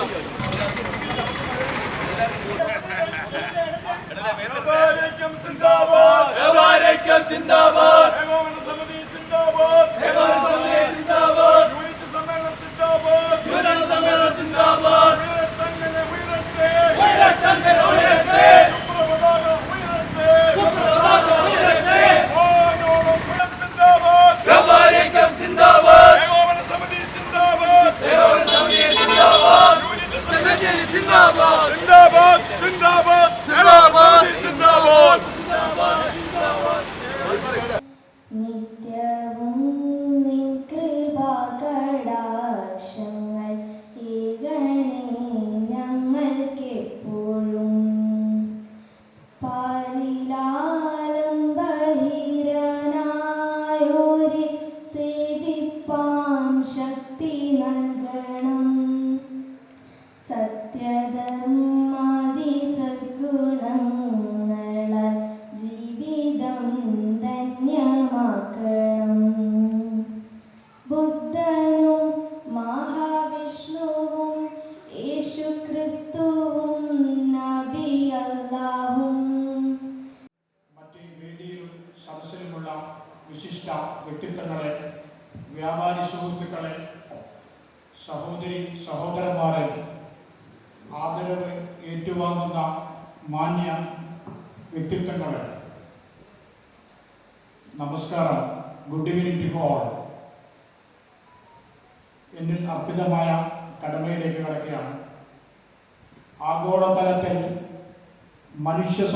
아,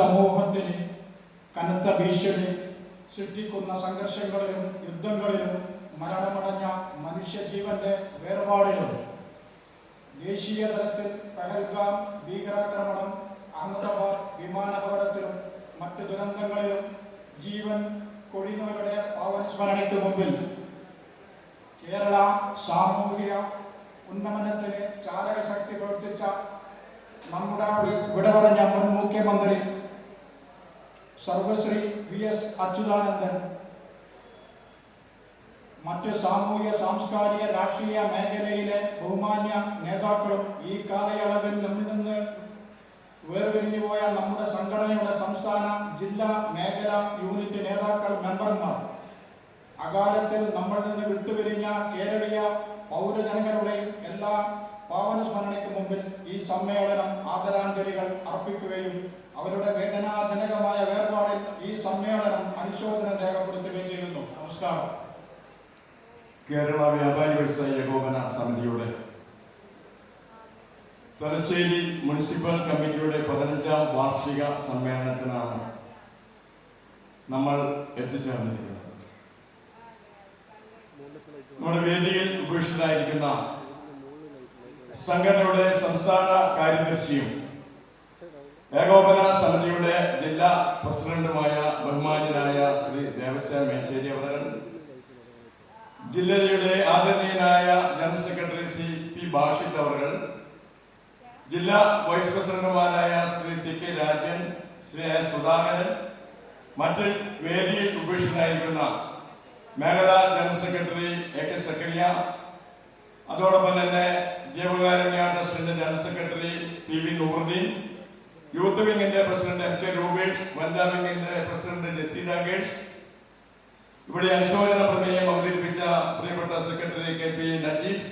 സമൂഹത്തിന് കനത്ത ഭീഷണി സൃഷ്ടിക്കുന്ന സംഘർഷങ്ങളിലും യുദ്ധങ്ങളിലും മരണമടഞ്ഞ മനുഷ്യജീവന്റെ വേർപാടിലും ദേശീയ തലത്തിൽ പഹൽഗാം ഭീകരാക്രമണം അഹമ്മദാബാദ് വിമാനാപകടത്തിലും മറ്റു ദുരന്തങ്ങളിലും ജീവൻ കൊഴിഞ്ഞവരുടെ പാവനസ്മരണയ്ക്ക് മുമ്പിൽ കേരള സാമൂഹിക ഉന്നമനത്തിന് ചാലകശക്തി പ്രവർത്തിച്ച നമ്മുടെ വിടപറഞ്ഞ മുൻ മുഖ്യമന്ത്രി സർവശ്രീ വി എസ് അച്യുതാനന്ദൻ. മറ്റ് സാമൂഹ്യ സാംസ്കാരിക രാഷ്ട്രീയ മേഖലയിലെ ബഹുമാന്യ നേതാക്കളും ഈ കാലയളവിൽ നമ്മിൽ നിന്ന് വേർപിരിഞ്ഞു പോയ നമ്മുടെ സംഘടനയുടെ സംസ്ഥാന ജില്ലാ മേഖല യൂണിറ്റ് നേതാക്കൾ മെമ്പർമാർ. അകാലത്തിൽ നമ്മളിൽ നിന്ന് വിട്ടുപിരിഞ്ഞ കേരളീയ പൗരജനങ്ങളുടെയും എല്ലാ പാവന സ്മരണയ്ക്ക് മുമ്പിൽ ഈ സമ്മേളനം ആദരാഞ്ജലികൾ അർപ്പിക്കുകയും അവരുടെ വേദനാജനകമായ വേർപാടിൽ ഈ സമ്മേളനം അനുശോചനം രേഖപ്പെടുത്തുകയും ചെയ്യുന്നു. നമസ്കാരം. കേരള വ്യാപാരി വ്യവസായ ഏകോപന സമിതിയുടെ തലശ്ശേരി മുനിസിപ്പൽ കമ്മിറ്റിയുടെ പതിനഞ്ചാം വാർഷിക സമ്മേളനത്തിനാണ് നമ്മൾ എത്തിച്ചേർന്നിരിക്കുന്നത്. നമ്മുടെ വേദിയിൽ ഉപേക്ഷിതരായിരിക്കുന്ന സംഘടനയുടെ സംസ്ഥാന കാര്യദർശിയും ഏകോപന സമിതിയുടെ ജില്ലാ പ്രസിഡന്റുമായ ബഹുമാന്യനായ ശ്രീ ദേവസ്വം മേച്ചേരി അവർ ജില്ലയുടെ ആദരണീയനായ general secretary C P Bashith അവർ ജില്ലാ വൈസ് പ്രസിഡന്റുമാരായ Shri C K Rajan Shri S Sudhakaran മറ്റ് വേദിയിൽ ഉപേക്ഷിതനായിരിക്കുന്ന മേഖലാ general secretary A K Zakaria അതോടൊപ്പം തന്നെ ജീവകാരുണ്യ ട്രസ്റ്റിന്റെ general secretary P V Nooruddeen youth വിങ്ങിന്റെ president M K Rupesh വനിതാ വിങ്ങിന്റെ പ്രസിഡന്റ് ജസി രാകേഷ് ഇവിടെ അനുശോചന പ്രമേയം അവതരിപ്പിച്ച പ്രിയപ്പെട്ട സെക്രട്ടറി കെ പി നജീബ്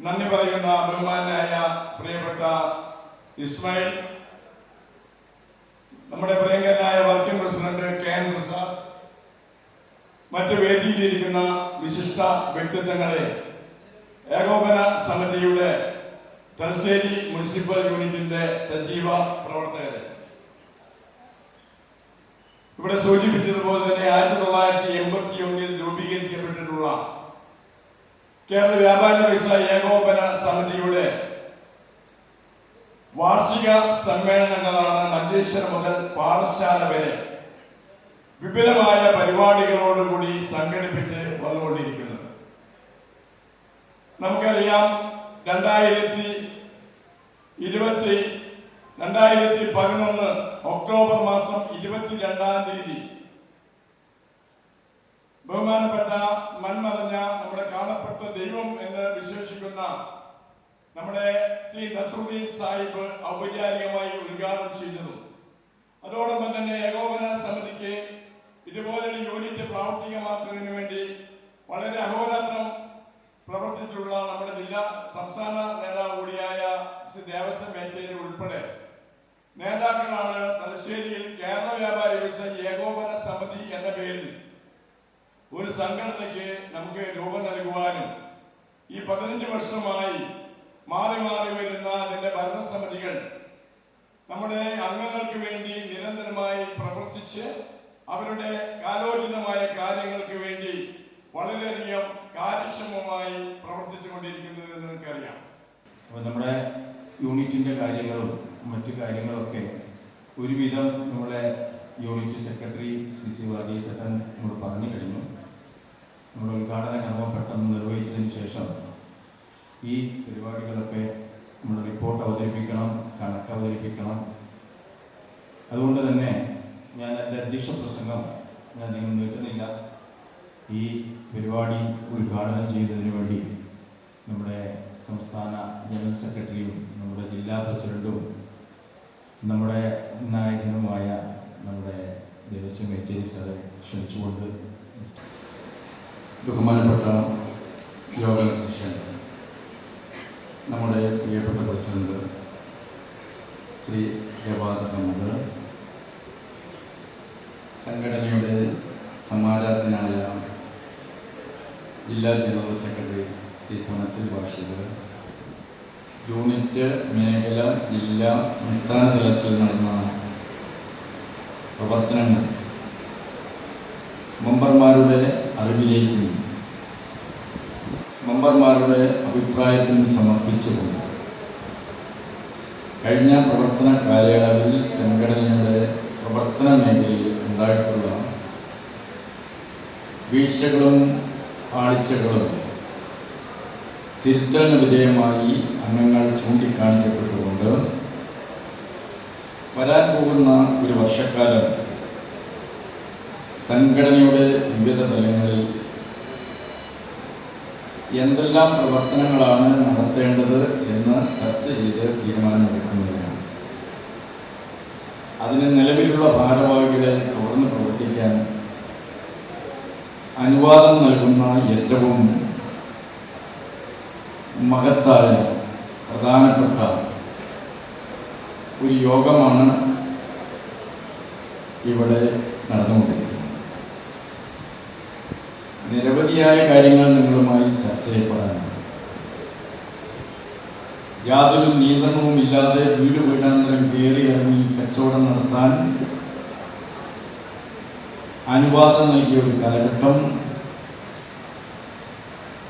നന്ദി പറയുന്ന ബഹുമാനായ പ്രിയപ്പെട്ട ഇസ്മായിൽ നമ്മുടെ പ്രിയങ്കരനായ working president K N Prasad മറ്റ് വേദിയിലിരിക്കുന്ന വിശിഷ്ട വ്യക്തിത്വങ്ങളെ ഏകോപന സമിതിയുടെ തലശ്ശേരി മുനിസിപ്പൽ യൂണിറ്റിന്റെ സജീവ പ്രവർത്തകരെ. ഇവിടെ സൂചിപ്പിച്ചതുപോലെ തന്നെ ആയിരത്തി തൊള്ളായിരത്തി എൺപത്തി ഒന്നിൽ രൂപീകരിക്കപ്പെട്ടിട്ടുള്ള കേരള വ്യാപാരി വ്യവസായ ഏകോപന സമിതിയുടെ വാർഷിക സമ്മേളനങ്ങളാണ് മഞ്ചേശ്വരം മുതൽ പാറശാല വരെ വിപുലമായ പരിപാടികളോടുകൂടി സംഘടിപ്പിച്ച് വന്നുകൊണ്ടിരിക്കുന്നത്. നമുക്കറിയാം രണ്ടായിരത്തി ഇരുപത്തി രണ്ടായിരത്തി പതിനൊന്ന് ഒക്ടോബർ മാസം ഇരുപത്തിരണ്ടാം തീയതി. ബഹുമാനപ്പെട്ട മൺമറഞ്ഞ നമ്മുടെ കാണപ്പെട്ട ദൈവം എന്ന് വിശേഷിക്കുന്ന നമ്മുടെ ടി നസറുദ്ദീൻ സാഹിബ് ഔപചാരികമായി ഉദ്ഘാടനം ചെയ്തതും അതോടൊപ്പം തന്നെ ഏകോപന സമിതിക്ക് ഇതുപോലൊരു യൂണിറ്റ് പ്രാവർത്തികമാക്കുന്നതിന് വേണ്ടി വളരെ അഹോരാത്രം പ്രവർത്തിച്ചിട്ടുള്ള നമ്മുടെ ജില്ലാ സംസ്ഥാന നേതാവ് കൂടിയായ ശ്രീ ദേവസ്വം മേച്ചേരി ഉൾപ്പെടെ നേതാക്കളാണ് തലശ്ശേരിയിൽ കേരള വ്യാപാരി വ്യവസായ ഏകോപന സമിതി എന്ന പേരിൽ ഒരു സംഘടനയ്ക്ക് നമുക്ക് രൂപം നൽകുവാനും ഈ പതിനഞ്ച് വർഷമായി മാറി മാറി വരുന്ന അതിന്റെ ഭരണസമിതികൾ നമ്മുടെ അംഗങ്ങൾക്ക് വേണ്ടി നിരന്തരമായി പ്രവർത്തിച്ച് അവരുടെ കാലോചിതമായ കാര്യങ്ങൾക്ക് വേണ്ടി വളരെയധികം കാര്യക്ഷമമായി പ്രവർത്തിച്ചു കൊണ്ടിരിക്കുന്നത് എന്ന് നമുക്കറിയാം അപ്പോൾ നമ്മുടെ യൂണിറ്റിന്റെ കാര്യങ്ങളും മറ്റു കാര്യങ്ങളൊക്കെ ഒരുവിധം നമ്മളെ യൂണിറ്റ് സെക്രട്ടറി സി സി വർഗീസേട്ടൻ നമ്മൾ പറഞ്ഞു കഴിഞ്ഞു. നമ്മുടെ ഉദ്ഘാടന കർമ്മം പെട്ടെന്ന് നിർവഹിച്ചതിന് ശേഷം ഈ പരിപാടികളൊക്കെ നമ്മൾ റിപ്പോർട്ട് അവതരിപ്പിക്കണം കണക്ക് അവതരിപ്പിക്കണം. അതുകൊണ്ട് തന്നെ ഞാൻ എന്റെ അധ്യക്ഷ പ്രസംഗം ഞാൻ നിങ്ങൾ നീട്ടുന്നില്ല. ഈ പരിപാടി ഉദ്ഘാടനം ചെയ്യുന്നതിന് വേണ്ടി നമ്മുടെ സംസ്ഥാന ജനറൽ സെക്രട്ടറിയും നമ്മുടെ ജില്ലാ പ്രസിഡന്റും നമ്മുടെ നായകനുമായ നമ്മുടെ ദേവസ്വം മേച്ചേരി സാറെ ക്ഷണിച്ചുകൊണ്ട് ബഹുമാനപ്പെട്ട യോഗ അധ്യക്ഷൻ നമ്മുടെ പ്രിയപ്പെട്ട പ്രസിഡന്റ് ശ്രീ ജവാദ് അഹമ്മദ് സംഘടനയുടെ സമാരാധനായ ജില്ലാ ജനറൽ സെക്രട്ടറി ശ്രീ പുനത്തിൽ വാർഷിക് യൂണിറ്റ് മേഖല ജില്ലാ സംസ്ഥാന തലത്തിൽ നടന്ന പ്രവർത്തനങ്ങൾ. മെമ്പർമാരുടെ അറിവിലേക്കും മെമ്പർമാരുടെ അഭിപ്രായത്തിനും സമർപ്പിച്ചുകൊണ്ട് കഴിഞ്ഞ പ്രവർത്തന കാലയളവിൽ സംഘടനയുടെ പ്രവർത്തന മേഖലയിൽ ഉണ്ടായിട്ടുള്ള വീഴ്ചകളും പാളിച്ചകളും തിരുത്തലിന് വിധേയമായി അംഗങ്ങൾ ചൂണ്ടിക്കാണിക്കപ്പെട്ടുകൊണ്ട് വരാൻ പോകുന്ന ഒരു വർഷക്കാലം സംഘടനയുടെ വിവിധ തലങ്ങളിൽ എന്തെല്ലാം പ്രവർത്തനങ്ങളാണ് നടത്തേണ്ടത് എന്ന് ചർച്ച ചെയ്ത് തീരുമാനമെടുക്കുന്നതിനാണ്. അതിന് നിലവിലുള്ള ഭാരവാഹികളെ തുടർന്ന് പ്രവർത്തിക്കാൻ അനുവാദം നൽകുന്ന ഏറ്റവും മഹത്തായ പ്രധാനപ്പെട്ട ഒരു യോഗമാണ് ഇവിടെ നടന്നുകൊണ്ടിരിക്കുന്നത്. നിരവധിയായ കാര്യങ്ങൾ നിങ്ങളുമായി ചർച്ച ചെയ്യപ്പെടാനുണ്ട്. യാതൊരു നിയന്ത്രണവും ഇല്ലാതെ വീട് വീടാന്തരം കയറി ഇറങ്ങി കച്ചവടം നടത്താൻ അനുവാദം നൽകിയ ഒരു കാലഘട്ടം.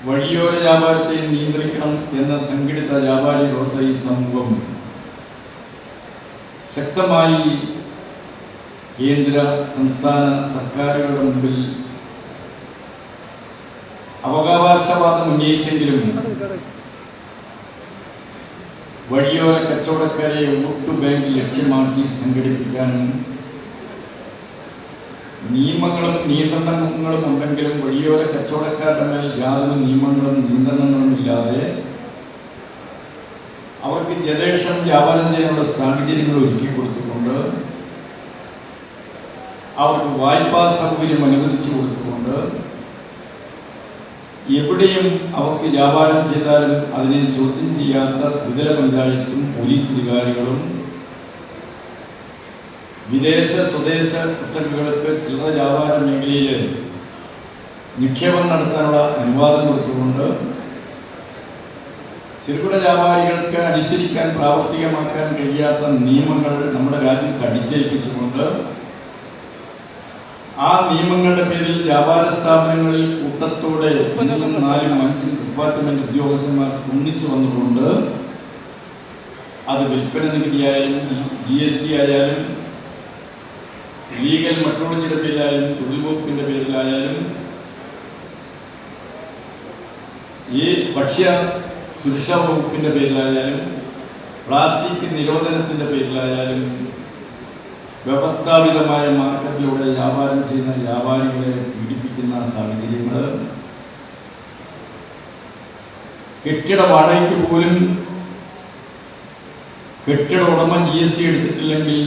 വഴിയോര വ്യാപാരത്തെ നിയന്ത്രിക്കണം എന്ന സംഘടിത വ്യാപാരി വ്യവസായി സമൂഹം ശക്തമായി കേന്ദ്ര സംസ്ഥാന സർക്കാരുകളുടെ മുമ്പിൽ അവകാശവാദം ഉന്നയിച്ചെങ്കിലും വഴിയോര കച്ചവടക്കാരെ വോട്ട് ബാങ്ക് ലക്ഷ്യമാക്കി സംഘടിപ്പിക്കാനും നിയമങ്ങളും നിയന്ത്രണങ്ങളും ഉണ്ടെങ്കിലും വഴിയോര കച്ചവടക്കാരുടെ മേൽ യാതൊരു നിയമങ്ങളും നിയന്ത്രണങ്ങളും ഇല്ലാതെ അവർക്ക് ജനേഷം വ്യാപാരം ചെയ്യാനുള്ള സാഹചര്യങ്ങൾ ഒരുക്കി കൊടുത്തുകൊണ്ട് അവർക്ക് വായ്പാ സൗകര്യം അനുവദിച്ചു കൊടുത്തുകൊണ്ട് എവിടെയും അവർക്ക് വ്യാപാരം ചെയ്താലും അതിനെ ചോദ്യം ചെയ്യാത്ത ത്രിതല പഞ്ചായത്തും പോലീസ് അധികാരികളും വിദേശ സ്വദേശ കുത്തകകൾക്ക് ചില്ലറ വ്യാപാര മേഖലയിൽ നിക്ഷേപം നടത്താനുള്ള അനുവാദം കൊടുത്തുകൊണ്ട് ചെറുകിട വ്യാപാരികൾക്ക് അനുസരിക്കാൻ പ്രാവർത്തികമാക്കാൻ കഴിയാത്ത നിയമങ്ങൾ നമ്മുടെ രാജ്യത്ത് അടിച്ചേൽപ്പിച്ചുകൊണ്ട് ആ നിയമങ്ങളുടെ പേരിൽ വ്യാപാര സ്ഥാപനങ്ങളിൽ കൂട്ടത്തോടെ ഒന്നും നാലും അഞ്ചും ഡിപ്പാർട്ട്മെന്റ് ഉദ്യോഗസ്ഥന്മാർ ഒന്നിച്ചു വന്നുകൊണ്ട് അത് വിൽപ്പന നികുതിയായാലും ജി എസ് ടി ആയാലും ലീഗൽ മെട്രോളജിയുടെ പേരിലായാലും തൊഴിൽ വകുപ്പിന്റെ പേരിലായാലും ഈ ഭക്ഷ്യ സുരക്ഷാ വകുപ്പിന്റെ പേരിലായാലും പ്ലാസ്റ്റിക് നിരോധനത്തിന്റെ പേരിലായാലും വ്യവസ്ഥാപിതമായ മാർക്കറ്റിലൂടെ വ്യാപാരം ചെയ്യുന്ന വ്യാപാരികളെ പീഡിപ്പിക്കുന്ന സാഹചര്യങ്ങൾ കെട്ടിട വാടകയ്ക്ക് പോലും കെട്ടിട ഉടമ ജി എസ് ടി എടുത്തിട്ടില്ലെങ്കിൽ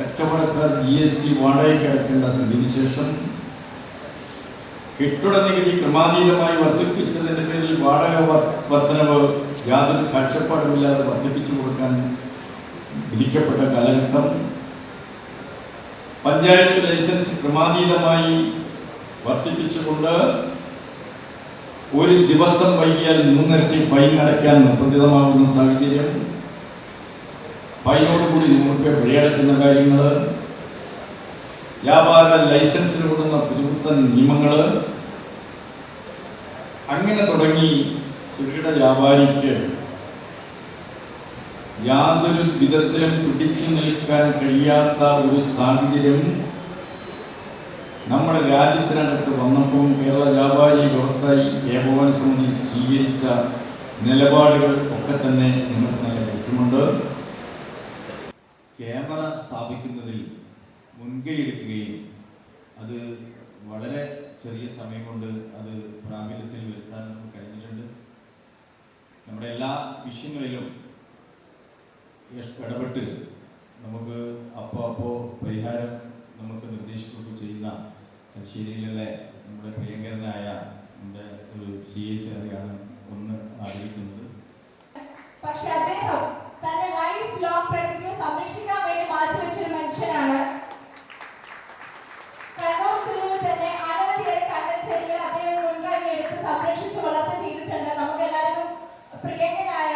കച്ചവടക്കാർ ജി എസ് ടി വാടകയ്ക്ക് അടക്കേണ്ട സ്ഥിതിവിശേഷം കെട്ടിട നികുതി ക്രമാതീതമായി വർദ്ധിപ്പിച്ചതിന്റെ പേരിൽ വാടക വർ- വർധനവ് യാതൊരു കാഴ്ചപ്പാടുമില്ലാതെ വർദ്ധിപ്പിച്ചു കൊടുക്കാൻ വിധിക്കപ്പെട്ട കാലഘട്ടം. പഞ്ചായത്ത് ലൈസൻസ് ക്രമാതീതമായി വർദ്ധിപ്പിച്ചുകൊണ്ട് ഒരു ദിവസം വൈകിയാൽ മൂന്നിരട്ടി ഫൈൻ അടയ്ക്കാൻ നിർബന്ധിതമാകുന്ന സാഹചര്യം. ഫൈനോടുകൂടി നൂറ് വഴിയടക്കുന്ന കാര്യങ്ങൾ വ്യാപാര ലൈസൻസിന് കൊടുക്കുന്ന പുതുപുത്തൻ നിയമങ്ങൾ അങ്ങനെ തുടങ്ങി സുരക്ഷിത വ്യാപാരിക്ക് യാതൊരു വിധത്തിലും പിടിച്ചു നിൽക്കാൻ കഴിയാത്ത ഒരു സാഹചര്യം നമ്മുടെ രാജ്യത്തിനകത്ത് വന്നപ്പോൾ കേരള വ്യാപാരി വ്യവസായി ഏകോപന സമിതി സ്വീകരിച്ച നിലപാടുകൾ ഒക്കെ തന്നെ നിങ്ങൾക്ക് നല്ല ബോധ്യമുണ്ട് ക്യാമറ സ്ഥാപിക്കുന്നതിൽ മുൻകൈ എടുക്കുകയും അത് വളരെ ചെറിയ സമയം കൊണ്ട് അത് പ്രാബല്യത്തിൽ വരുത്താൻ കഴിഞ്ഞിട്ടുണ്ട്. നമ്മുടെ എല്ലാ വിഷയങ്ങളിലും ഇടപെട്ട് നമുക്ക് അപ്പോൾ അപ്പോൾ പരിഹാരം നമുക്ക് നിർദ്ദേശിക്കുകയൊക്കെ ചെയ്യുന്ന തലശ്ശേരിയിലെ നമ്മുടെ പ്രിയങ്കരനായ നമ്മുടെ ഒരു സി എസ് ആണ് ഒന്ന് ആഗ്രഹിക്കുന്നത് പക്ഷെ അദ്ദേഹം തന്റെ ലോങ് പ്രകൃതിയെ സംരക്ഷിക്കാൻ വേണ്ടി മാറ്റിവെച്ചൊരു മനുഷ്യനാണ്. കണ്ണൂർ ജില്ലയിൽ തന്നെ അനവധിയേറെ കണ്ടൽ എടുത്ത് സംരക്ഷിച്ച് വളർത്ത ചെയ്തിട്ടുണ്ട്. നമുക്ക് എല്ലാവർക്കും പ്രിയങ്കനായ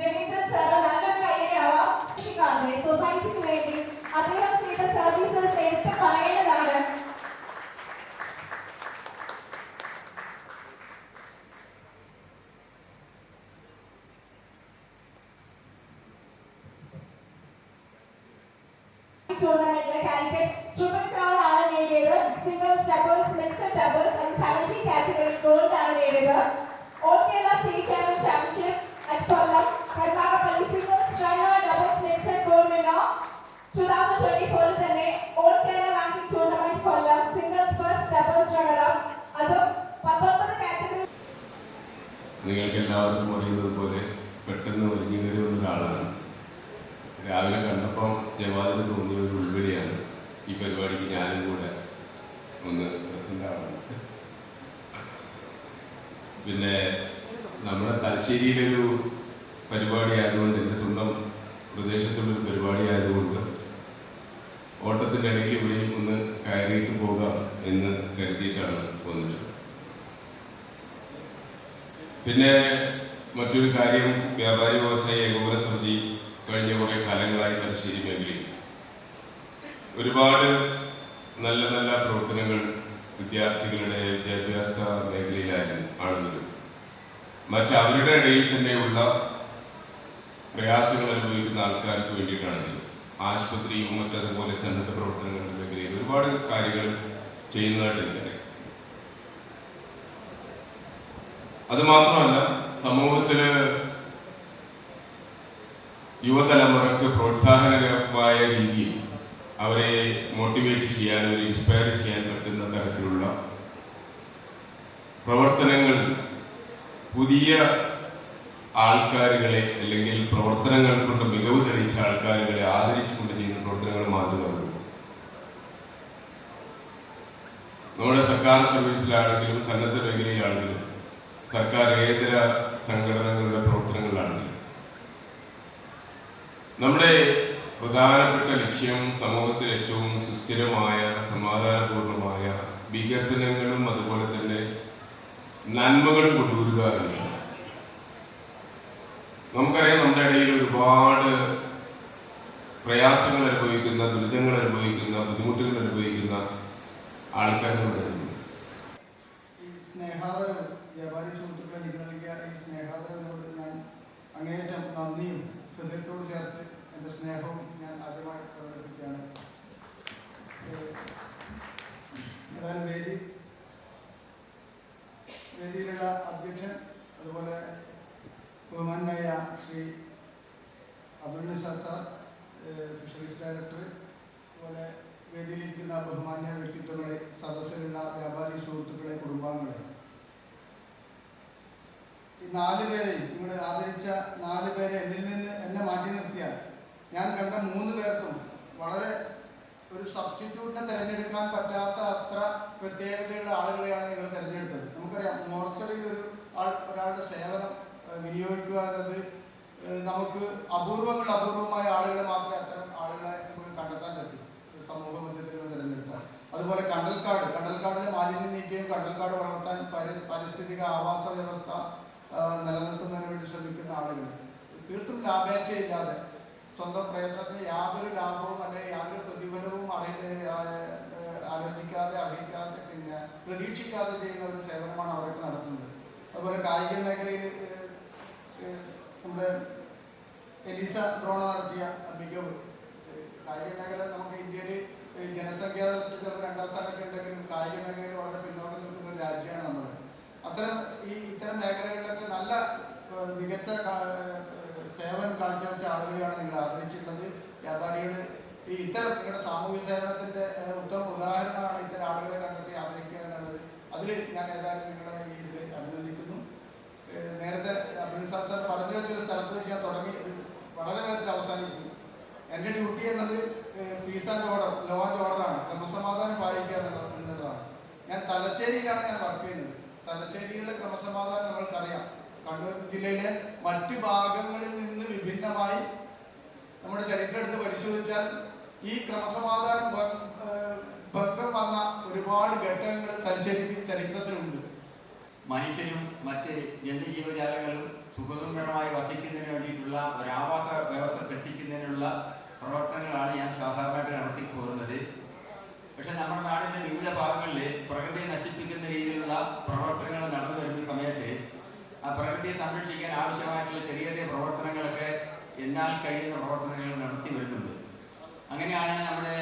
രവീന്ദ്രൻ സാറ് നല്ലൊരു കൈയ്യടിയാവാം രക്ഷിക്കാതെ സൊസൈറ്റിക്ക് വേണ്ടി അദ്ദേഹം ചെയ്ത സർവീസസ് എടുത്ത് പറയേണ്ടതാണ് ടൂർണമെന്റിലെ കാലിക്കറ്റ് ട്രിപ്പിൾ ക്രൗൺ ആണ് നേടിയത്. Singles and seventeen category gold ആണ് all Kerala state champion championship at Kollam Karunagappally singles runner doubles mixed gold winner 2024 തന്നെ all Kerala ranking tournament Kollam singles first doubles runner അതും പത്തൊമ്പത് category നിങ്ങൾക്ക് എല്ലാവർക്കും അറിയുന്നത് പോലെ പെട്ടെന്ന് വലിഞ്ഞു കയറി ഒരാളാണ് രാവിലെ കണ്ടപ്പോൾ ജവാദിന് തോന്നിയ ഒരു ഉൾവിളിയാണ് ഈ പരിപാടിക്ക് ഞാനും കൂടെ ഒന്ന് പ്രസന്റ് ആവണം പിന്നെ നമ്മുടെ തലശ്ശേരിയിലൊരു പരിപാടി ആയതുകൊണ്ട് എന്റെ സ്വന്തം പ്രദേശത്തുള്ളൊരു പരിപാടി ആയതുകൊണ്ട് ഓട്ടത്തിന്റെ ഇടയിൽ ഇവിടെയും ഒന്ന് കയറിയിട്ട് പോകാം എന്ന് കരുതിയിട്ടാണ് വന്നിട്ടുള്ളത്. പിന്നെ മറ്റൊരു കാര്യം വ്യാപാരി വ്യവസായ ഏകോപന സമിതി കഴിഞ്ഞ കുറേ കാലങ്ങളായി തലശ്ശേരി മേഖലയിൽ ഒരുപാട് നല്ല നല്ല പ്രവർത്തനങ്ങൾ വിദ്യാർത്ഥികളുടെ വിദ്യാഭ്യാസ മേഖലയിലായാലും ആണെങ്കിലും മറ്റവരുടെ ഇടയിൽ തന്നെയുള്ള പ്രയാസങ്ങൾ അനുഭവിക്കുന്ന ആൾക്കാർക്ക് വേണ്ടിയിട്ടാണെങ്കിലും ആശുപത്രിയും മറ്റതുപോലെ സന്നദ്ധ പ്രവർത്തനങ്ങളുടെ മേഖലയിൽ ഒരുപാട് കാര്യങ്ങൾ ചെയ്യുന്നതായിട്ട് എനിക്കറിയാം. അത് മാത്രമല്ല സമൂഹത്തിൽ യുവതലമുറക്ക് പ്രോത്സാഹനകരമായ രീതിയിൽ അവരെ മോട്ടിവേറ്റ് ചെയ്യാൻ അവരെ ഇൻസ്പയർ ചെയ്യാൻ പറ്റുന്ന തരത്തിലുള്ള പ്രവർത്തനങ്ങൾ പുതിയ ആൾക്കാരുകളെ അല്ലെങ്കിൽ പ്രവർത്തനങ്ങൾ കൊണ്ട് മികവ് തെളിയിച്ച ആൾക്കാരുകളെ ആദരിച്ചുകൊണ്ട് ചെയ്യുന്ന പ്രവർത്തനങ്ങൾ മാതൃകയാകുന്നു നമ്മുടെ സർക്കാർ സർവീസിലാണെങ്കിലും സന്നദ്ധ മേഖലയിലാണെങ്കിലും സർക്കാർ ഏതര സംഘടനകളുടെ പ്രവർത്തനങ്ങളിലാണെങ്കിലും നമ്മുടെ പ്രധാനപ്പെട്ട ലക്ഷ്യം സമൂഹത്തിൽ ഏറ്റവും സുസ്ഥിരമായ സമാധാനപൂർണമായ വികസനങ്ങളും അതുപോലെ തന്നെ നന്മകളും കൊണ്ടുവരിക എന്നുള്ളതാണ് നമുക്കറിയാം നമ്മുടെ ഇടയിൽ ഒരുപാട് പ്രയാസങ്ങൾ അനുഭവിക്കുന്ന ദുരിതങ്ങൾ അനുഭവിക്കുന്ന ബുദ്ധിമുട്ടുകൾ അനുഭവിക്കുന്ന ആൾക്കാർ നമ്മുടെ ഈ സ്നേഹാദരം വ്യാപാരി സുഹൃത്തുക്കളെ നൽകിയ ഈ സ്നേഹാദരങ്ങളോട് ഞാൻ അങ്ങേയറ്റം നന്ദിയും ഹൃദയത്തോട് ചേർത്ത് എന്റെ സ്നേഹവും ഞാൻ ആദ്യമായി പ്രകടിപ്പിക്കുകയാണ്. ഏതായാലും വേദി. വേദിയിലുള്ള അധ്യക്ഷൻ അതുപോലെ ബഹുമാനായ ശ്രീ അബ്ദുൽ നിസാർ സാർ ഏഹ് ഫിഷറീസ് ഡയറക്ടർ അതുപോലെ വേദിയിലിരിക്കുന്ന ബഹുമാന്യ വ്യക്തിത്വങ്ങളെ സദസ്സിലുള്ള വ്യാപാരി സുഹൃത്തുക്കളെ കുടുംബാംഗങ്ങളെ ഈ നാല് പേരെയും നിങ്ങൾ ആദരിച്ച നാല് പേരെ എന്നിൽ നിന്ന് എന്നെ മാറ്റി നിർത്തിയാൽ ഞാൻ കണ്ട മൂന്ന് പേർക്കും വളരെ ഒരു സബ്സ്റ്റിറ്റ്യൂട്ടിനെ തിരഞ്ഞെടുക്കാൻ പറ്റാത്ത അത്ര പ്രത്യേകതയുള്ള ആളുകളെയാണ് നിങ്ങൾ തിരഞ്ഞെടുത്തത്. നമുക്കറിയാം മോർച്ചറിയിൽ ഒരു ആൾ ഒരാളുടെ സേവനം വിനിയോഗിക്കുക എന്നത് നമുക്ക് അപൂർവങ്ങൾ അപൂർവമായ ആളുകളെ മാത്രമേ അത്തരം ആളുകളെ നമുക്ക് കണ്ടെത്താൻ പറ്റൂ. സമൂഹ മധ്യത്തിൽ തിരഞ്ഞെടുത്താൽ. അതുപോലെ കണ്ടൽക്കാട് കണ്ടൽക്കാടിലെ മാലിന്യം നീക്കുകയും കണ്ടൽക്കാട് വളർത്താൻ പരി പാരിസ്ഥിതിക ആവാസ വ്യവസ്ഥ നിലനിർത്തുന്നതിന് വേണ്ടി ശ്രമിക്കുന്ന ആളുകൾ. തീർത്തും ലാഭേച്ഛയില്ലാതെ സ്വന്തം പ്രയത്നത്തിന് യാതൊരു ലാഭവും അല്ലെങ്കിൽ യാതൊരു പ്രതിഫലവും അറി ആലോചിക്കാതെ അറിയിക്കാതെ പിന്നെ പ്രതീക്ഷിക്കാതെ ചെയ്യുന്ന ഒരു സേവനമാണ് അവരൊക്കെ നടത്തുന്നത്. അതുപോലെ കായിക മേഖലയിൽ നമ്മുടെ എലിസ ഡ്രോൺ നടത്തിയ മികവ്. കായിക മേഖല നമുക്ക് ഇന്ത്യയിൽ ജനസംഖ്യ രണ്ടാം സ്ഥാനമൊക്കെ ഉണ്ടെങ്കിലും കായിക മേഖലയിൽ വളരെ പിന്നോക്കം നിൽക്കുന്ന ഒരു രാജ്യമാണ് നമ്മൾ അത്തരം ഈ ഇത്തരം മേഖലകളിലൊക്കെ നല്ല മികച്ച സേവനം കാഴ്ചവെച്ച ആളുകളെയാണ് നിങ്ങൾ ആദരിച്ചിട്ടുള്ളത്. വ്യാപാരികൾ ഈ ഇത്തരം നിങ്ങളുടെ സാമൂഹ്യ സേവനത്തിന്റെ ഉത്തമ ഉദാഹരണമാണ് ഇത്തരം ആളുകളെ കണ്ടെത്തി ആദരിക്കുക എന്നുള്ളത്. അതിൽ ഞാൻ ഏതായാലും നിങ്ങളെ ഇതിൽ അഭിനന്ദിക്കുന്നു. നേരത്തെ അബ്ദുൽ സാർ സാർ പറഞ്ഞു വെച്ചൊരു സ്ഥലത്ത് വെച്ച് ഞാൻ തുടങ്ങി. വളരെ വേഗത്തിൽ അവസാനിക്കും എന്റെ ഡ്യൂട്ടി എന്നത് peace and order law and ഓർഡറാണ് ക്രമസമാധാനം പാലിക്കുക എന്നുള്ളതാണ്. ഞാൻ തലശ്ശേരിയിലാണ് ഞാൻ വർക്ക് ചെയ്യുന്നത്. തലശ്ശേരിയിലെ ക്രമസമാധാനം നമ്മൾക്കറിയാം. കണ്ണൂർ ജില്ലയിലെ മറ്റു ഭാഗങ്ങളിൽ നിന്ന് വിഭിന്നമായി നമ്മുടെ ചരിത്രം എടുത്ത് പരിശോധിച്ചാൽ ഈ ക്രമസമാധാനം ഭംഗം വന്ന ഒരുപാട് ഘട്ടങ്ങൾ തലശ്ശേരി ചരിത്രത്തിലുണ്ട്. മനുഷ്യനും മറ്റ് ജന്തുജീവജാലങ്ങളും സുഖസുന്ദരമായി വസിക്കുന്നതിന് വേണ്ടിയിട്ടുള്ള ഒരു ആവാസ വ്യവസ്ഥ സൃഷ്ടിക്കുന്നതിനുള്ള പ്രവർത്തനങ്ങളാണ് ഞാൻ സാധാരണയായിട്ട് നടത്തി പോരുന്നത് പക്ഷെ നമ്മുടെ നാടിന്റെ വിവിധ ഭാഗങ്ങളിൽ പ്രകൃതിയെ നശിപ്പിക്കുന്ന രീതിയിലുള്ള പ്രവർത്തനങ്ങൾ നടന്നു വരുന്ന സമയത്ത് ആ പ്രകൃതിയെ സംരക്ഷിക്കാൻ ആവശ്യമായിട്ടുള്ള ചെറിയ ചെറിയ പ്രവർത്തനങ്ങളൊക്കെ എന്നാൽ കഴിയുന്ന പ്രവർത്തനങ്ങൾ നടത്തി വരുന്നുണ്ട്. അങ്ങനെയാണ് നമ്മുടെ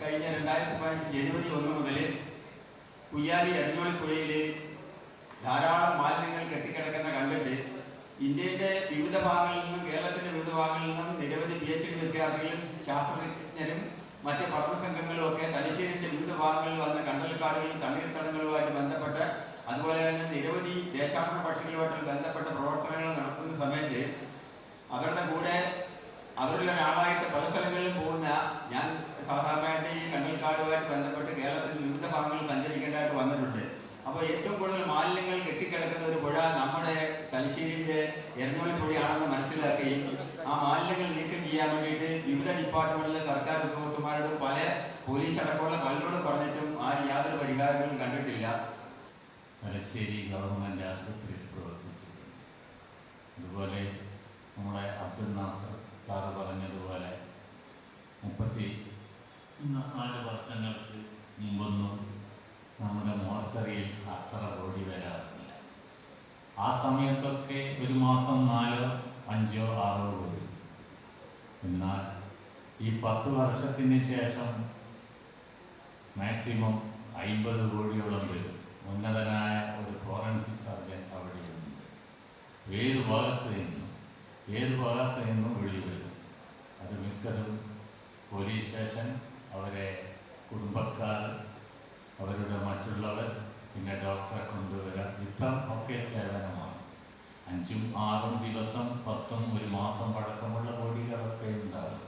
കഴിഞ്ഞ രണ്ടായിരത്തി പതിനെട്ട് ജനുവരി ഒന്ന് മുതൽ കുയ്യാലി എറഞ്ഞോളിപ്പുഴയിൽ ധാരാളം മാലിന്യങ്ങൾ കെട്ടിക്കിടക്കുന്ന കണ്ടിട്ട് ഇന്ത്യയുടെ വിവിധ ഭാഗങ്ങളിൽ നിന്നും കേരളത്തിന്റെ വിവിധ ഭാഗങ്ങളിൽ നിന്നും നിരവധി പി എച്ച് ഡി വിദ്യാർത്ഥികളും ശാസ്ത്രജ്ഞരും മറ്റ് പഠന സംഘങ്ങളും ഒക്കെ തലശ്ശേരിന്റെ വിവിധ ഭാഗങ്ങളിൽ വന്ന കണ്ടൽക്കാടുകളും തണ്ണീർത്തടങ്ങളുമായിട്ട് ബന്ധപ്പെട്ട് അതുപോലെ തന്നെ നിരവധി ദേശാടന പക്ഷികളുമായിട്ട് ബന്ധപ്പെട്ട പ്രവർത്തനങ്ങൾ നടത്തുന്ന സമയത്ത് അവരുടെ കൂടെ അവരിൽ ഒരാളായിട്ട് പല സ്ഥലങ്ങളിലും പോകുന്ന ഞാൻ സാധാരണയായിട്ട് ഈ കണ്ടൽക്കാടുമായിട്ട് ബന്ധപ്പെട്ട് കേരളത്തിൽ വിവിധ ഭാഗങ്ങളിൽ സഞ്ചരിക്കേണ്ടതായിട്ട് വന്നിട്ടുണ്ട്. അപ്പോൾ ഏറ്റവും കൂടുതൽ മാലിന്യങ്ങൾ കെട്ടിക്കിടക്കുന്ന ഒരു പുഴ നമ്മുടെ തലശ്ശേരിന്റെ എരഞ്ഞോളി പുഴയാണെന്ന് മനസ്സിലാക്കുകയും ആ മാലിന്യങ്ങൾ നീക്കം ചെയ്യാൻ വേണ്ടിയിട്ട് വിവിധ ഡിപ്പാർട്ട്മെന്റിലെ സർക്കാർ ഉദ്യോഗസ്ഥന്മാരോടും പല പോലീസ് അടക്കമുള്ള പലരോടും പറഞ്ഞിട്ടും ആരും യാതൊരു പരിഹാരങ്ങളും കണ്ടിട്ടില്ല. തലശ്ശേരി ഗവൺമെന്റ് ആശുപത്രിയിൽ പ്രവർത്തിച്ചിട്ടുണ്ട്. അതുപോലെ നമ്മുടെ അബ്ദുൽ നാസർ സാറ് പറഞ്ഞതുപോലെ മുപ്പത്തി നാല് വർഷങ്ങൾക്ക് മുമ്പൊന്നും നമ്മുടെ മോർച്ചറിയിൽ അത്ര ഓടി വരാറില്ല. ആ സമയത്തൊക്കെ ഒരു മാസം നാലോ അഞ്ചോ ആറോ വരും എന്നാൽ ഈ പത്ത് വർഷത്തിന് ശേഷം മാക്സിമം അയിമ്പത് കോടിയോളം വരും ഉന്നതനായ ഒരു ഫോറൻസിക് സർജൻ അവിടെയുണ്ട്. ഏത് ഭാഗത്ത് നിന്നും ഏത് ഭാഗത്ത് നിന്നും വെളി വരും? അത് മിക്കതും പോലീസ് സ്റ്റേഷൻ അവരെ കുടുംബക്കാർ അവരുടെ മറ്റുള്ളവർ പിന്നെ ഡോക്ടറെ കൊണ്ടുവരാം ഇത്തരം ഒക്കെ സേവനമാണ്. അഞ്ചും ആറും ദിവസം പത്തും ഒരു മാസം പഴക്കമുള്ള കോടികളൊക്കെ ഉണ്ടാകും.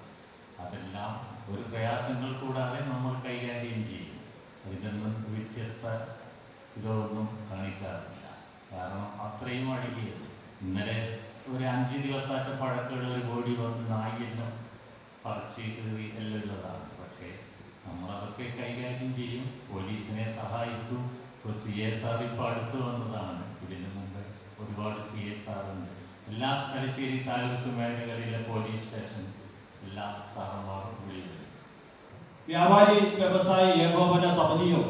അതെല്ലാം ഒരു പ്രയാസങ്ങൾ കൂടാതെ നമ്മൾ കൈകാര്യം ചെയ്യും. അതിനൊന്നും വ്യത്യസ്ത ഇതൊന്നും കാണിക്കാറില്ല. കാരണം അത്രയും അഴുകിയത്. ഇന്നലെ ഒരു അഞ്ച് ദിവസമായിട്ട് പഴക്കമുള്ള ഒരു ബോഡി വന്ന് നായെല്ലാം പറിച്ച് കീറി എല്ലാം ഉള്ളതാണ് പക്ഷേ നമ്മളതൊക്കെ കൈകാര്യം ചെയ്യും. പോലീസിനെ സഹായിക്കും. ഇപ്പോൾ സി എസ് ആർ ഇപ്പോൾ അടുത്ത് വന്നതാണ്. ഇതിന് ഒരുപാട് സി എസ് ആർ ഉണ്ട്. എല്ലാ തലശ്ശേരി താലൂക്ക് മേഖലകളിലെ പോലീസ് സ്റ്റേഷൻ എല്ലാ സാറന്മാരും വിളിയുണ്ട് വ്യാപാരി വ്യവസായി ഏകോപന സമിതിയും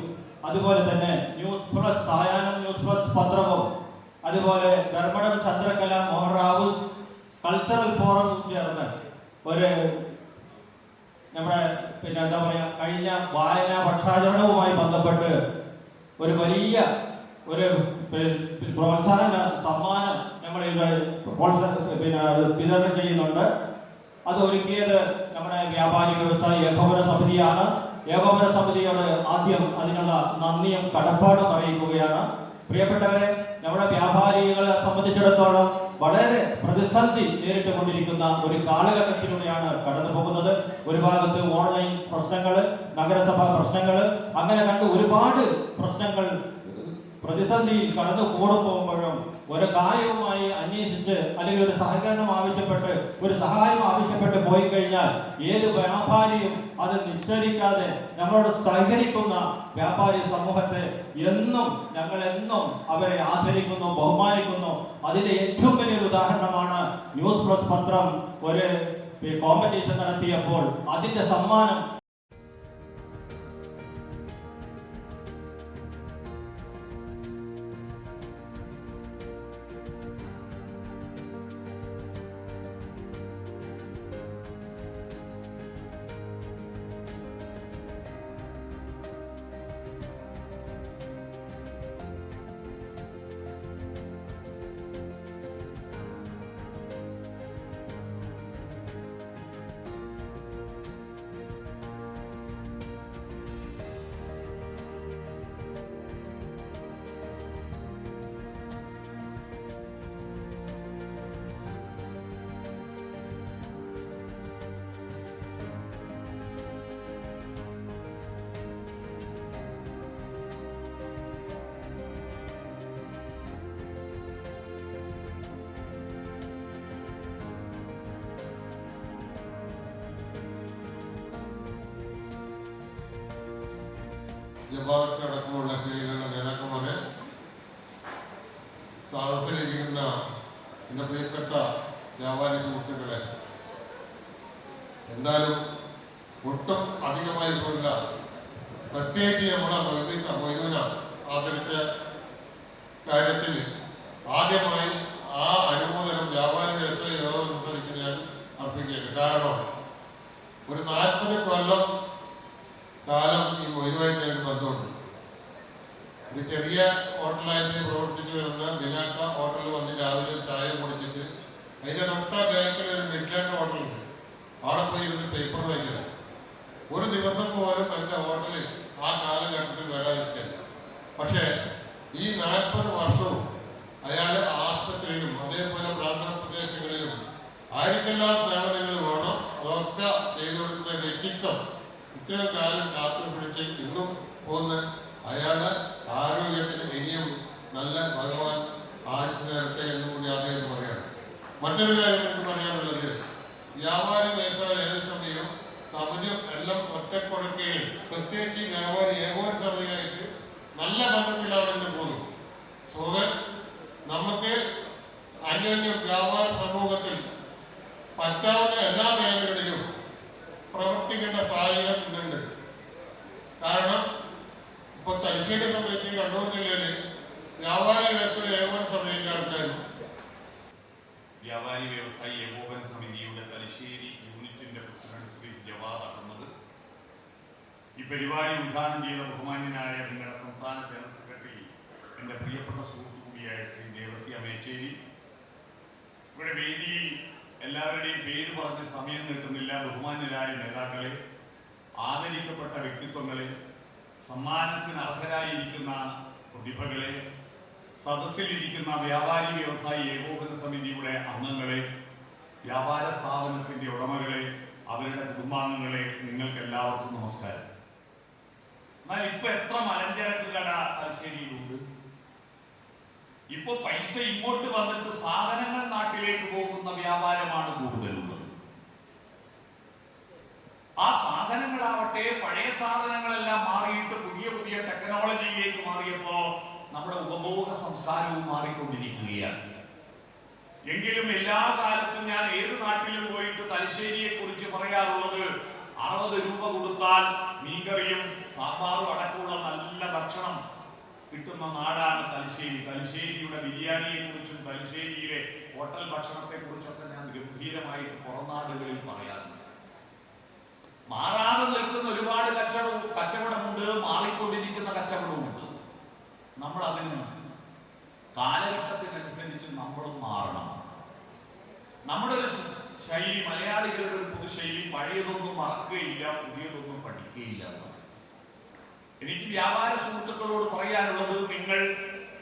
അതുപോലെ തന്നെ ന്യൂസ് പ്ലസ് സായാഹ്നം ന്യൂസ് പ്ലസ് പത്രവും അതുപോലെ ധർമ്മടം ചന്ദ്രകല മോഹറാവ് കൾച്ചറൽ ഫോറവും ചേർന്ന് ഒരു നമ്മുടെ പിന്നെ എന്താ പറയുക കഴിഞ്ഞ വായനാ പക്ഷാചരണവുമായി ബന്ധപ്പെട്ട് ഒരു വലിയ ഒരു പ്രോത്സാഹന സമ്മാനം നമ്മൾ ഇവിടെ പിന്നെ വിതരണം ചെയ്യുന്നുണ്ട്. അത് ഒരുക്കിയത് നമ്മുടെ വ്യാപാരി വ്യവസായി ഏകോപന സമിതിയാണ്. ഏകോപന സമിതിയോട് ആദ്യം അതിനുള്ള നന്ദിയും കടപ്പാടും അറിയിക്കുകയാണ്. പ്രിയപ്പെട്ടവരെ നമ്മുടെ വ്യാപാരികളെ സംബന്ധിച്ചിടത്തോളം വളരെ പ്രതിസന്ധി നേരിട്ട് കൊണ്ടിരിക്കുന്ന ഒരു കാലഘട്ടത്തിലൂടെയാണ് കടന്നു പോകുന്നത്. ഒരു ഭാഗത്ത് ഓൺലൈൻ പ്രശ്നങ്ങൾ നഗരസഭാ പ്രശ്നങ്ങൾ അങ്ങനെ കണ്ട് ഒരുപാട് പ്രശ്നങ്ങൾ പ്രതിസന്ധി കടന്നു കൂടെ പോകുമ്പോഴും ഒരു കാര്യവുമായി അന്വേഷിച്ച് അല്ലെങ്കിൽ ഒരു സഹകരണം ആവശ്യപ്പെട്ട് ഒരു സഹായം ആവശ്യപ്പെട്ട് പോയി കഴിഞ്ഞാൽ ഏത് വ്യാപാരിയും അത് നിശ്ചരിക്കാതെ നമ്മളോട് സഹകരിക്കുന്ന വ്യാപാരി സമൂഹത്തെ എന്നും ഞങ്ങൾ എന്നും അവരെ ആദരിക്കുന്നു ബഹുമാനിക്കുന്നു. അതിന്റെ ഏറ്റവും വലിയൊരു ഉദാഹരണമാണ് ന്യൂസ് പ്ലസ് പത്രം. ഒരു കോമ്പറ്റീഷൻ നടത്തിയപ്പോൾ അതിന്റെ സമ്മാനം ജമാഅത്ത് അടക്കമുള്ള സ്ത്രീകളുടെ നേതാക്കന്മാരെ സദസ്സിലിരിക്കുന്ന എന്റെ പ്രിയപ്പെട്ട വ്യാപാരി സുഹൃത്തുക്കളെ എന്തായാലും ഒട്ടും അധികമായി പോയില്ല പ്രത്യേകിച്ച് നമ്മളെ മൊയ്തീന മൊയ്തീന ആദരിച്ച കാര്യത്തിൽ ആദ്യമായി ആ അനുമോദനം വ്യാപാരി വ്യവസായ യോഗത്തിൽ ഞാൻ അർപ്പിക്കുകയാണ് കാരണം ഒരു നാൽപ്പത് കൊല്ലം കാലം ഈ മൊയ്തുമായിട്ട് എനിക്ക് ബന്ധമുണ്ട് ഒരു ചെറിയ ഹോട്ടലായിട്ട് പ്രവർത്തിച്ചു വരുന്ന ബിനാക്ക ഹോട്ടലിൽ വന്ന് രാവിലെ ചായ കുടിച്ചിട്ട് അതിന്റെ തൊട്ട ബാക്കിൽ ഒരു മിഡ്ലാൻഡ് ഹോട്ടലുണ്ട് അവിടെ പോയി ഇരുന്ന് പേപ്പർ വായിക്കില്ല ഒരു ദിവസം പോലും എന്റെ ഹോട്ടലിൽ ആ കാലഘട്ടത്തിൽ വരാതിരിക്കില്ല പക്ഷേ ഈ നാൽപ്പത് വർഷവും അയാൾ ആശുപത്രിയിലും അതേപോലെ പ്രാന്തര പ്രദേശങ്ങളിലും ആർക്കെല്ലാം സേവനങ്ങൾ വേണോ? അതൊക്കെ ചെയ്തു കൊടുക്കുന്ന വ്യക്തിത്വം ഇത്രയും കാലം കാത്തു പിടിച്ച് ഇന്നും പോകുന്ന അയാളുടെ ആരോഗ്യത്തിന് ഇനിയും നല്ല ഭഗവാൻ ആശു നേരത്തെ എന്നും കൂടി അദ്ദേഹം പറയാണ്. മറ്റൊരു കാര്യം എനിക്ക് പറയാനുള്ളത് വ്യാപാരി വ്യവസായം ഏത് സമയവും സമിതിയും എല്ലാം ഒറ്റക്കൊടുക്കുകയും പ്രത്യേകിച്ച് വ്യാപാരി ഏകോപന സമിതിയായിട്ട് നല്ല ബന്ധത്തിലാണ് ഇന്ന് പോകുന്നത് സോദൻ നമുക്ക് അന്യോന്യം വ്യാപാര സമൂഹത്തിൽ പറ്റാവുന്ന എല്ലാ മേഖലകളിലും പ്രവർത്തിക്കേണ്ട സാഹചര്യം ഇന്നുണ്ട്. കാരണം ഇപ്പൊ തലശ്ശേരി സമയത്ത് കണ്ണൂർ ജില്ലയിൽ വ്യാപാരി വ്യവസായ ഏകോപന സമിതിയുടെ ആൾക്കാരുണ്ട്. വ്യാപാരി വ്യവസായി ഏകോപന സമിതിയുടെ തലശ്ശേരി പ്രസിഡന്റ് ശ്രീ ജവാദ് അഹമ്മദ്. ഈ പരിപാടി ഉദ്ഘാടനം ചെയ്ത ബഹുമാന്യനായ നിങ്ങളുടെ സംസ്ഥാന ജനറൽ സെക്രട്ടറി എന്റെ പ്രിയപ്പെട്ട സുഹൃത്തു കൂടിയായ ശ്രീ ദേവസി അമേച്ചേരി ഇവിടെ വേദിയിൽ എല്ലാവരുടെയും പേര് പറഞ്ഞ് സമയം നീട്ടുന്നില്ല ബഹുമാന്യരായ നേതാക്കളെ ആദരിക്കപ്പെട്ട വ്യക്തിത്വങ്ങളെ സമ്മാനത്തിന് അർഹരായിരിക്കുന്ന പ്രതിഭകളെ സദസ്സിലിരിക്കുന്ന വ്യാപാരി വ്യവസായി ഏകോപന സമിതിയുടെ അംഗങ്ങളെ വ്യാപാര സ്ഥാപനത്തിന്റെ ഉടമകളെ അവരുടെ കുടുംബാംഗങ്ങളെ നിങ്ങൾക്ക് എല്ലാവർക്കും നമസ്കാരം. എന്നാൽ ഇപ്പൊ എത്ര മലഞ്ചരക്ക് കട തലശ്ശേരിയിലുണ്ട്? ഇപ്പൊ പൈസ ഇങ്ങോട്ട് വന്നിട്ട് സാധനങ്ങൾ നാട്ടിലേക്ക് പോകുന്ന വ്യാപാരമാണ് കൂടുതലുള്ളത്. ആ സാധനങ്ങളാവട്ടെ പഴയ സാധനങ്ങളെല്ലാം മാറിയിട്ട് പുതിയ പുതിയ ടെക്നോളജിയിലേക്ക് മാറിയപ്പോ നമ്മുടെ ഉപഭോഗ സംസ്കാരവും മാറിക്കൊണ്ടിരിക്കുകയാണ്. എങ്കിലും എല്ലാ കാലത്തും ഞാൻ ഏത് നാട്ടിലും പോയിട്ട് തലശ്ശേരിയെ കുറിച്ച് പറയാറുള്ളത് അറുപത് രൂപ കൊടുത്താൽ മീൻകറിയും സാമ്പാറും അടക്കമുള്ള നല്ല ഭക്ഷണം കിട്ടുന്ന നാടാണ് തലശ്ശേരി. തലശ്ശേരിയുടെ ബിരിയാണിയെ കുറിച്ചും തലശ്ശേരിയിലെ ഹോട്ടൽ ഭക്ഷണത്തെ കുറിച്ചൊക്കെ ഞാൻ ഗംഭീരമായിട്ട് പുറംനാടുകളിൽ പറയാറുണ്ട്. മാറാതെ നിൽക്കുന്ന ഒരുപാട് കച്ചവടം കച്ചവടമുണ്ട് മാറിക്കൊണ്ടിരിക്കുന്ന കച്ചവടമുണ്ട് നമ്മൾ അതിന് കാലഘട്ടത്തിനനുസരിച്ച് നമ്മളും മാറണം. നമ്മുടെ ഒരു ശൈലി മലയാളികളുടെ ഒരു പൊതുശൈലി പഴയതൊന്നും മറക്കുകയില്ല പുതിയതൊന്നും പഠിക്കുകയില്ല എനിക്ക് വ്യാപാര സുഹൃത്തുക്കളോട് പറയാനുള്ളത് നിങ്ങൾ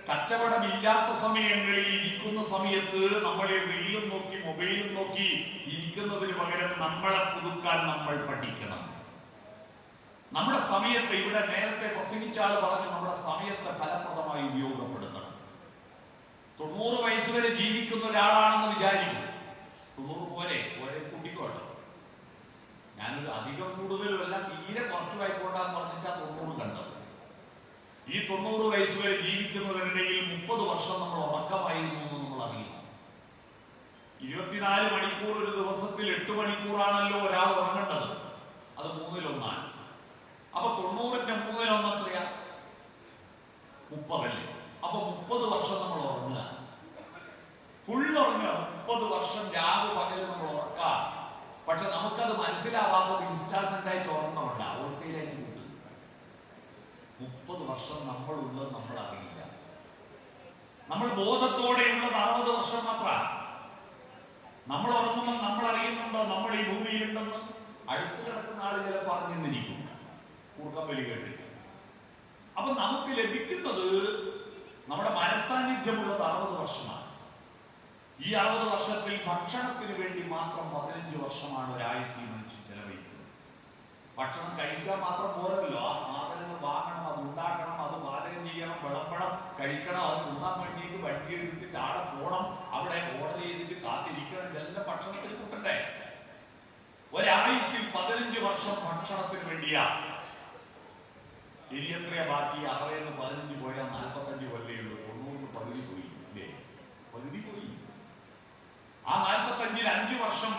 കച്ചവടമില്ലാത്ത സമയങ്ങളിൽ ഇരിക്കുന്ന സമയത്ത് നമ്മളെ റീലും നോക്കി മൊബൈലും നോക്കി ഇരിക്കുന്നതിന് പകരം നമ്മളെ പുതുക്കാൻ നമ്മൾ പഠിക്കണം. നമ്മുടെ സമയത്തെ ഇവിടെ നേരത്തെ പ്രസംഗിച്ച ആൾ പറഞ്ഞു നമ്മുടെ സമയത്തെ ഫലപ്രദമായി ഉപയോഗപ്പെടുത്തണം. തൊണ്ണൂറ് വയസ്സുവരെ ജീവിക്കുന്ന ഒരാളാണെന്ന് വിചാരിക്കും. തൊണ്ണൂറ് പോലെ ഓരോ കൂട്ടിക്കോട്ടെ. ഞാനൊരു അധികം കൂടുതലും അല്ല തീരെ കുറച്ചു ആയിക്കോട്ടാന്ന് പറഞ്ഞിട്ട് ആ തൊണ്ണൂറ് കണ്ടത്. ഈ തൊണ്ണൂറ് വയസ്സ് വരെ ജീവിക്കുന്നവരുടെയിൽ മുപ്പത് വർഷം നമ്മൾ ഉറക്കമായിരുന്നു എന്ന് നമ്മൾ അറിയുന്നു. ഇരുപത്തിനാല് മണിക്കൂർ ഒരു ദിവസത്തിൽ എട്ട് മണിക്കൂറാണല്ലോ ഒരാൾ ഉറങ്ങേണ്ടത്. അത് മൂന്നിലൊന്നാണ്. അപ്പൊ തൊണ്ണൂറിന്റെ മൂന്നിലൊന്ന് എത്രയാ മുപ്പതല്ലേ? അപ്പൊ മുപ്പത് വർഷം നമ്മൾ ഉറങ്ങുക. ഫുൾ ഉറങ്ങുക. മുപ്പത് വർഷം രാവ് പകലും നമ്മൾ ഉറക്കാം പക്ഷെ നമുക്കത് മനസ്സിലാവാത്തത് ഇൻസ്റ്റാൾമെന്റ് ആയിട്ട് ഉറങ്ങുന്നുണ്ട് ഹോൾസെയിലായിട്ട് മുപ്പത് വർഷം നമ്മൾ ഉള്ളത് നമ്മൾ അറിയില്ല നമ്മൾ ബോധത്തോടെയുള്ളത് അറുപത് വർഷം മാത്രമാണ് നമ്മൾ ഉറങ്ങുമ്പോൾ നമ്മൾ അറിയുന്നുണ്ടോ? നമ്മൾ ഈ ഭൂമിയിലുണ്ടെന്ന്? അടുത്ത് കിടക്കുന്ന ആൾ ചിലപ്പോൾ അറിഞ്ഞെന്നിരിക്കും കുറുക്കമ്പലി കേട്ടിട്ട്. അപ്പൊ നമുക്ക് ലഭിക്കുന്നത് നമ്മുടെ മനസാന്നിധ്യമുള്ളത് അറുപത് വർഷമാണ്. ഈ അറുപത് വർഷത്തിൽ ഭക്ഷണത്തിന് വേണ്ടി മാത്രം പതിനഞ്ച് വർഷമാണ് ഒരായുസ് ഈ മനുഷ്യൻ ചെലവഴിക്കുന്നത്. ഭക്ഷണം കഴിക്കുക മാത്രം പോരല്ലോ. ആ സാധനങ്ങൾ വാങ്ങണം അത് ഉണ്ടാക്കണം അത് പാചകം ചെയ്യണം വിളമ്പണം കഴിക്കണം അത് തിന്നാൻ വേണ്ടിയിട്ട് വണ്ടി എടുത്തിട്ട് ആടെ പോണം അവിടെ ഓർഡർ ചെയ്തിട്ട് കാത്തിരിക്കണം. ഇതെല്ലാം ഭക്ഷണത്തിന് കൂട്ടണ്ടേ? ഒരായുസിൽ പതിനഞ്ച് വർഷം ഭക്ഷണത്തിന് വേണ്ടിയാ. ഇനി എത്രയാ ബാക്കി അറുപതിന് പതിനഞ്ച് പോയാൽ നാൽപ്പത്തഞ്ച് കൊല്ലേ ആ നാൽപ്പത്തഞ്ചിൽ അഞ്ചു വർഷം.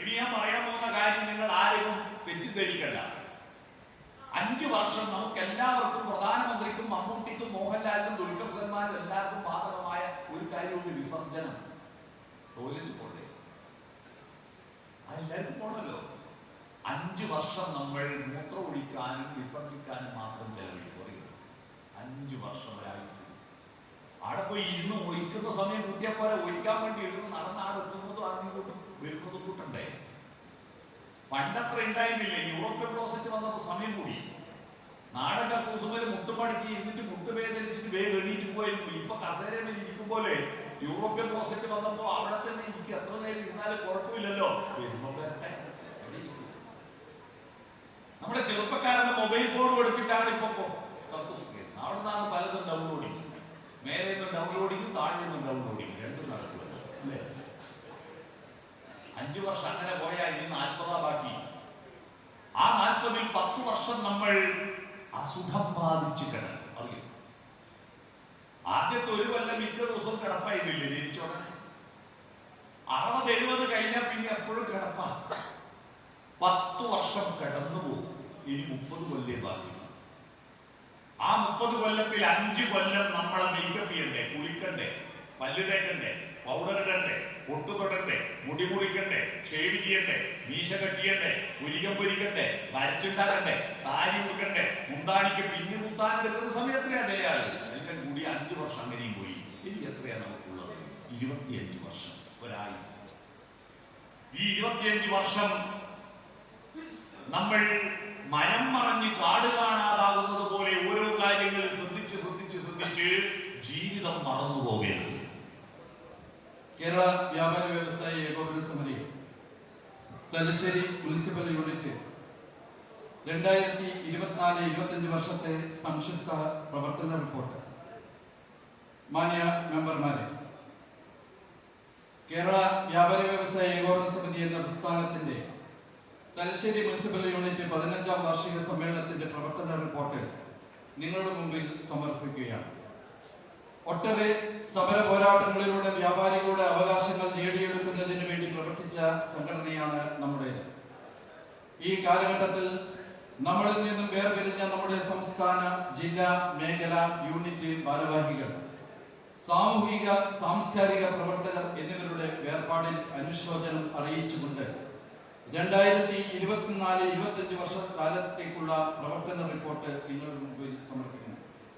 ഇനി ഞാൻ പറയാൻ പോകുന്ന കാര്യം നിങ്ങൾ ആരെയും തെറ്റിദ്ധരിക്കണ്ട. അഞ്ചു വർഷം നമുക്ക് എല്ലാവർക്കും പ്രധാനമന്ത്രിക്കും മമ്മൂട്ടിക്കും മോഹൻലാലിനും ദുൽഖർ സൽമാനും എല്ലാവർക്കും ബാധകമായ ഒരു കാര്യമുണ്ട് വിസർജനം ടോയ്ലറ്റ് പോണ്ടേ അതെല്ലാവർക്കും പോണല്ലോ. അഞ്ച് വർഷം നമ്മൾ മൂത്രം ഒഴിക്കാനും വിസർജിക്കാനും മാത്രം ചെലവഴിക്കും അറിയോ? അഞ്ച് വർഷം ഒരായുസ് ആടെ പോയി ഇരുന്ന് ഒഴിക്കുന്ന സമയം കൂട്ടിയാൽ പോലെ ഒഴിക്കാൻ വേണ്ടി ഇരുന്ന് നടന്ന് ആടെ എത്തുന്നതും ആദ്യം കൂട്ടും വരുന്നതും കൂട്ടണ്ടേ? പണ്ടത്ര ഉണ്ടായിരുന്നില്ല? യൂറോപ്യൻ ക്ലോസറ്റ് വന്നപ്പോൾ സമയം കൂടി. നാടക കൂസുമേൽ മുട്ടുമടക്കി ഇരുന്നിട്ട് മുട്ട് വേദനിച്ചിട്ട് വേഗം എണീറ്റ് പോയിരുന്നു ഇപ്പൊ കസേരയിൽ ഇരിക്കും പോലെ യൂറോപ്യൻ ക്ലോസറ്റ് വന്നപ്പോ അവിടെ തന്നെ എനിക്ക് എത്ര നേരം ഇരുന്നാലും കുഴപ്പമില്ലല്ലോ. അവിടെ നമ്മുടെ ചെറുപ്പക്കാരുടെ മൊബൈൽ ഫോൺ എടുത്തിട്ടാണ് ഇപ്പൊ അവിടെ നിന്നാണ് പലതും ഡൗൺലോഡിങ് മേലെ നിന്ന് ഡൗൺലോഡിങ്ങും താഴെ നിന്ന് ഡൗൺലോഡിങ്ങും രണ്ടും നടക്കുന്നത് അല്ലേ? അഞ്ചു വർഷം അങ്ങനെ പോയാൽ ഇനി നാൽപ്പതാ ബാക്കി. ആ നാൽപ്പതിൽ പത്തു വർഷം നമ്മൾ അസുഖം ബാധിച്ച് കിടക്കും. അറിയും? ആദ്യത്തെ ഒരു കൊല്ലം മിക്ക ദിവസവും കിടപ്പായിരുന്നില്ലേ ജനിച്ച ഉടനെ. അറുപത് എഴുപത് കഴിഞ്ഞാൽ പിന്നെ എപ്പോഴും കിടപ്പാ. പത്തു വർഷം കിടന്നു പോകും ഇനി മുപ്പത് കൊല്ലേ ബാക്കി ആ മുപ്പത് കൊല്ലത്തിൽ അഞ്ച് കൊല്ലം നമ്മളെ മേക്കപ്പ് ചെയ്യണ്ടേ കുളിക്കണ്ടേ പല്ല് തേക്കണ്ടേ പൗഡർ ഇടണ്ടേ പൊട്ടു തൊടണ്ടേ മുടി മുറിക്കണ്ടേ ഷേവ് ചെയ്യണ്ടേ മീശ കെട്ടിയണ്ടേ പുരികം പൊരിക്കണ്ടേ വരച്ചുണ്ടാക്കണ്ടേ സാരി ഉടുക്കണ്ടേ മുന്താണിക്ക് പിന്നെ മുത്താനം കിട്ടുന്ന സമയത്തിനാണ് അയാൾ എല്ലാം കൂടി അഞ്ചു വർഷം അങ്ങനെയും പോയി. ഇനി എത്രയാണ് നമുക്കുള്ളത്? ഇരുപത്തിയഞ്ച് വർഷം ഒരായുസ്. ഈ ഇരുപത്തിയഞ്ച് വർഷം നമ്മൾ മനം മറഞ്ഞ് കാട് കാണാതാകുന്നത് പോലെ ഓരോ കാര്യങ്ങൾ ശ്രദ്ധിച്ച് ശ്രദ്ധിച്ച് ശ്രദ്ധിച്ച് ജീവിതം മറന്നു പോകരുത്. കേരള വ്യാപാര വ്യവസായ ഏകോപന സമിതി തലശ്ശേരി മുനിസിപ്പൽ യൂണിറ്റ് രണ്ടായിരത്തി ഇരുപത്തിനാല് ഇരുപത്തഞ്ച് വർഷത്തെ സംക്ഷിപ്ത പ്രവർത്തന റിപ്പോർട്ട്. മാന്യ മെമ്പർമാരെ കേരള വ്യാപാര വ്യവസായ ഏകോപന സമിതി എന്ന പ്രസ്ഥാനത്തിന്റെ തലശ്ശേരി മുനിസിപ്പൽ യൂണിറ്റ് പതിനഞ്ചാം വാർഷിക സമ്മേളനത്തിന്റെ പ്രവർത്തന റിപ്പോർട്ട് നിങ്ങളുടെ മുമ്പിൽ സമർപ്പിക്കുകയാണ്. ഒട്ടേറെ സമര പോരാട്ടങ്ങളിലൂടെ വ്യാപാരികളുടെ അവകാശങ്ങൾ നേടിയെടുക്കുന്നതിന് വേണ്ടി പ്രവർത്തിച്ച സംഘടനയാണ് നമ്മുടേത് ഈ കാലഘട്ടത്തിൽ നമ്മളിൽ നിന്നും വേർപിരിഞ്ഞ നമ്മുടെ സംസ്ഥാന ജില്ലാ മേഖല യൂണിറ്റ് ഭാരവാഹികൾ സാമൂഹിക സാംസ്കാരിക പ്രവർത്തകർ എന്നിവരുടെ വേർപാടിൽ അനുശോചനം അറിയിച്ചുകൊണ്ട് രണ്ടായിരത്തി ഇരുപത്തിനാല് ഇരുപത്തഞ്ച് വർഷ കാലത്തേക്കുള്ള പ്രവർത്തന റിപ്പോർട്ട് നിങ്ങളുടെ മുമ്പിൽ സമർപ്പിക്കുന്നു.